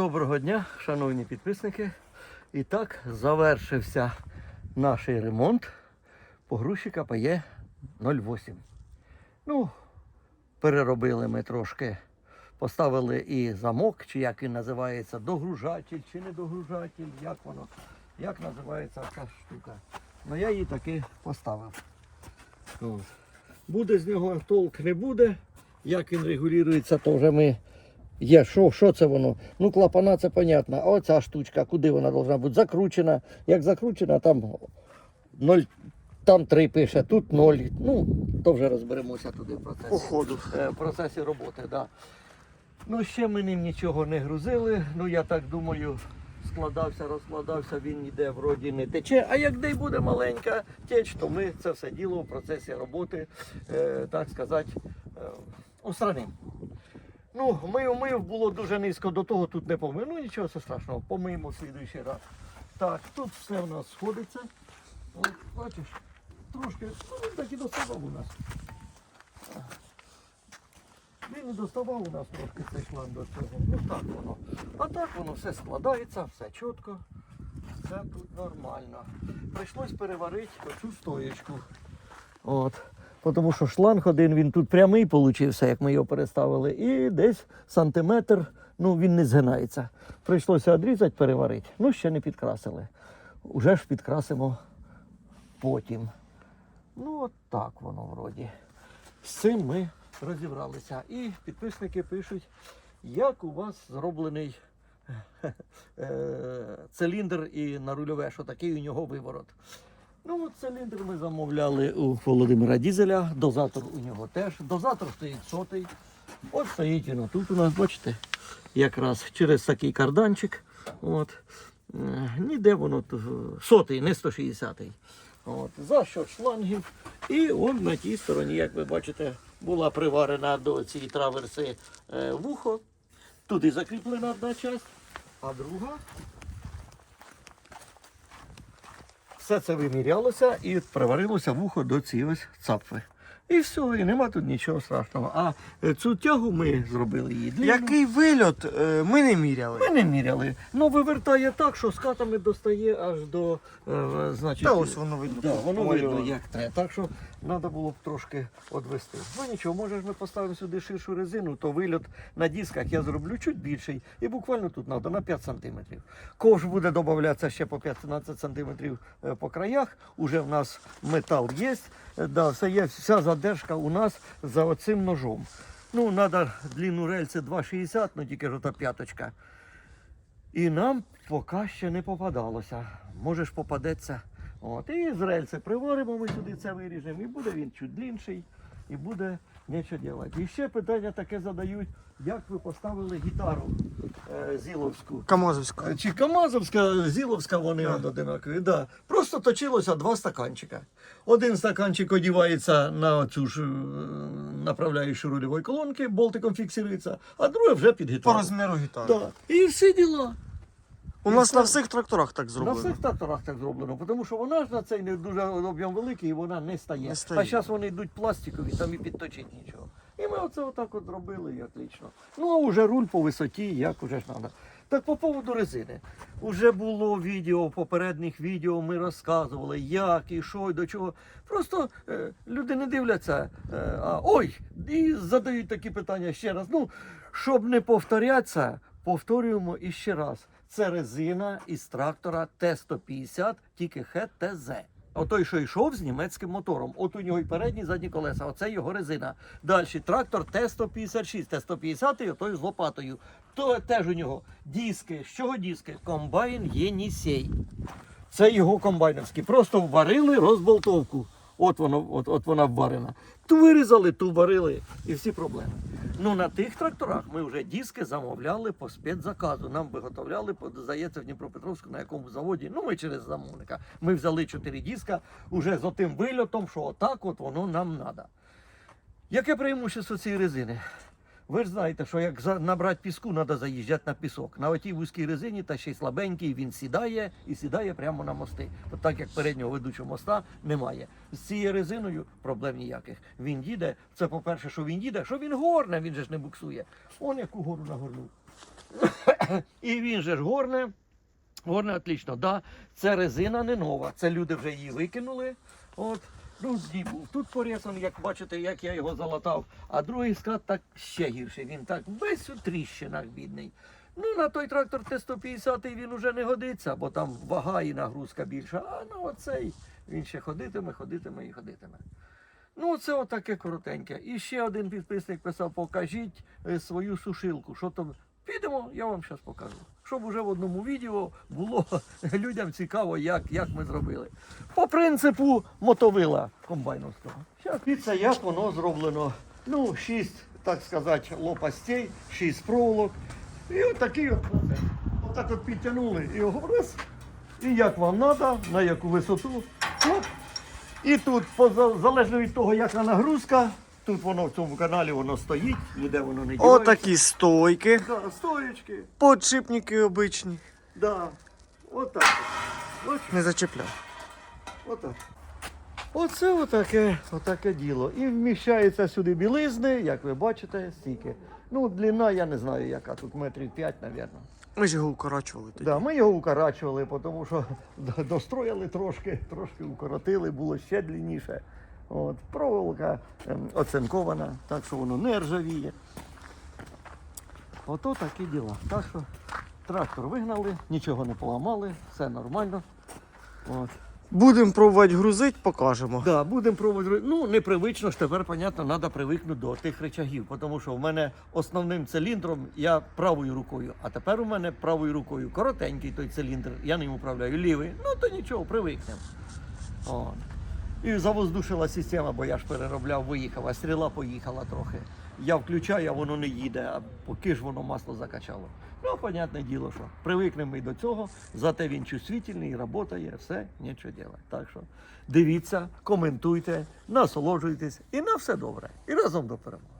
Доброго дня, шановні підписники. І так завершився наш ремонт погрузчика ПАЄ 08. Ну, переробили ми трошки. Поставили і замок, чи як він називається, догружатель чи не догружатель, як воно, як називається ця штука. Ну я її таки поставив. Буде з нього толк не буде. Як він регулюється, то вже ми Є, що, що це воно? Ну, клапана це понятно. А оця штучка, куди вона повинна бути? Закручена. Як закручена, там 0, там 3 пише, тут 0. Ну, то вже розберемося туди в процесі. По ходу. Е, в процесі роботи, да. Ну, ще ми ним нічого не грузили. Ну, я так думаю, складався, розкладався, він ніде вроді не тече. А як де й буде маленька теч, то ми це все діло в процесі роботи, е, так сказати, е, устранимо. Ну, мив, мив було дуже низько до того, тут не помив. Ну нічого страшного, помиємо в слідуючий раз. Так, тут все в нас сходиться. От, бачиш, трошки, ну він так і доставав у нас. Він і доставав у нас трошки цей шланг до цього. Ну так воно. А так воно все складається, все чітко. Все тут нормально. Прийшлось переварити оцю стоєчку. От. Тому що шланг один, він тут прямий получився, як ми його переставили, і десь сантиметр, ну він не згинається. Прийшлося відрізати, переварити. Ну, ще не підкрасили. Уже ж підкрасимо потім. Ну, от так воно вроді. З цим ми розібралися. І підписники пишуть, як у вас зроблений е, циліндр і на рульове, що такий у нього виворот. Ну, от циліндр ми замовляли у Володимира Дізеля, дозатор у нього теж. Дозатор стоїть сотий. От стоїть він тут у нас, бачите, якраз через такий карданчик. От. Е, Ніде воно е, сотий, не 160-й. От. За що шлангів. І он на тій стороні, як ви бачите, була приварена до цієї траверси е, вухо. Туди закріплена одна часть, а друга все це вимірялося і приварилося вухо до цієї ось цапфи. І все, і нема тут нічого страшного. А е, цю тягу ми зробили її длинну. Який вильот е, ми не міряли. Ми не міряли. Ну вивертає так, що з катами достає аж до е, значить. Та ось воно видно. Да, воно видно, як треба. Так що треба було б трошки одвести. Ну нічого, може ж ми поставимо сюди ширшу резину, то вильот на дисках я зроблю чуть більший. І буквально тут треба на 5 см. Ковш буде додатися ще по 15 см по краях. Уже в нас метал є. Е, Да, все є, вся задержка у нас за оцим ножом. Ну, треба длину рельси 2,60, ну тільки ж ота п'яточка. І нам поки ще не попадалося. Може ж попадеться. От. І з рельси приваримо, ми сюди це виріжемо, і буде він чуть длінший, і буде нічого робити. І ще питання таке задають, як ви поставили гітару е, зіловську. Камазовська. Е, Чи Камазовська, Зіловська, вони Да. одинакові. Да. Просто точилося два стаканчика. Один стаканчик одівається на цю ж е, направляючу рульової колонки, болтиком фіксується, а друге вже під По розміру гітари. Да. І всі діла. У нас на всіх тракторах так зроблено. На всіх тракторах так зроблено, тому що вона ж на цей не дуже об'єм великий і вона не стає. Не стає. А зараз вони йдуть пластикові, там і підточить нічого. І ми оце отак от зробили і отлично. Ну а вже руль по висоті, як уже ж треба. Так по поводу резини. Уже було відео, в попередніх відео ми розказували, як і що, і до чого. Просто е, люди не дивляться, е, а ой, і задають такі питання ще раз. Ну, щоб не повторятися, повторюємо іще раз. Це резина із трактора Т-150, тільки ХТЗ. Отой, що йшов з німецьким мотором. От у нього і передні, і задні колеса. Оце його резина. Далі трактор Т-156, Т-150 і отой з лопатою. То теж у нього диски. З чого диски? Комбайн Єнісей. Це його комбайновський. Просто варили розболтовку. От воно, от, от вона варена. Ту вирізали, ту варили і всі проблеми. Ну на тих тракторах ми вже диски замовляли по спецзаказу. Нам виготовляли, здається, в Дніпропетровську на якому заводі. Ну ми через замовника. Ми взяли чотири диска уже з отим вильотом, що отак от воно нам треба. Яке преимущество цієї резини? Ви ж знаєте, що як набрати піску, треба заїжджати на пісок. На отій вузькій резині та ще й слабенький, він сідає і сідає прямо на мости. От так як переднього ведучого моста немає. З цією резиною проблем ніяких. Він їде. Це по-перше, що він їде, що він горне, він же ж не буксує. Он яку гору нагорнув. І він же ж горне. Горне отлично, да. Це резина не нова. Це люди вже її викинули. От. Ну, був. Тут порізан, як бачите, як я його залатав. А другий склад так ще гірше. Він так весь у тріщинах бідний. Ну, на той трактор Т-150 він уже не годиться, бо там вага і нагрузка більша. А на оцей він ще ходитиме, ходитиме і ходитиме. Ну, це отаке коротеньке. І ще один підписник писав: покажіть е, свою сушилку. Що там? Підемо, я вам зараз покажу. Щоб уже в одному відео було людям цікаво, як, як ми зробили. По принципу мотовила комбайновського. Дивіться, як воно зроблено. Ну, шість, так сказати, лопастей, шість проволок. І отакий от процес. Отак от підтягнули і раз. І як вам треба, на яку висоту. І тут, залежно від того, яка нагрузка, тут воно в цьому каналі воно стоїть, ніде воно не дівається. Отакі стойки, Да, стоечки, подшипники обичні. да. Отак. От, Не зачепляв. отак. Оце отаке, отаке діло. І вміщається сюди білизни, як ви бачите, стільки. Ну, длина, я не знаю, яка тут метрів 5, мабуть. Ми ж його укорачували тоді. Да, ми його укорачували, тому що достроїли трошки, трошки укоротили, було ще длинніше. От, проволока ем, оцинкована, так що воно не ржавіє. Ото такі діла. Так що трактор вигнали, нічого не поламали, все нормально. От. Будемо пробувати грузити, покажемо. Да, будемо пробувати. Ну, непривично ж тепер, понятно, треба привикнути до тих речагів, тому що в мене основним циліндром я правою рукою, а тепер у мене правою рукою коротенький той циліндр, я ним управляю лівий. Ну то нічого, привикнемо. І завоздушила система, бо я ж переробляв, виїхав, а стріла поїхала трохи. Я включаю, а воно не їде, а поки ж воно масло закачало. Ну, понятне діло, що привикнемо і до цього, зате він чувствительний, працює, все, нічого робити. Так що дивіться, коментуйте, насолоджуйтесь і на все добре. І разом до перемоги.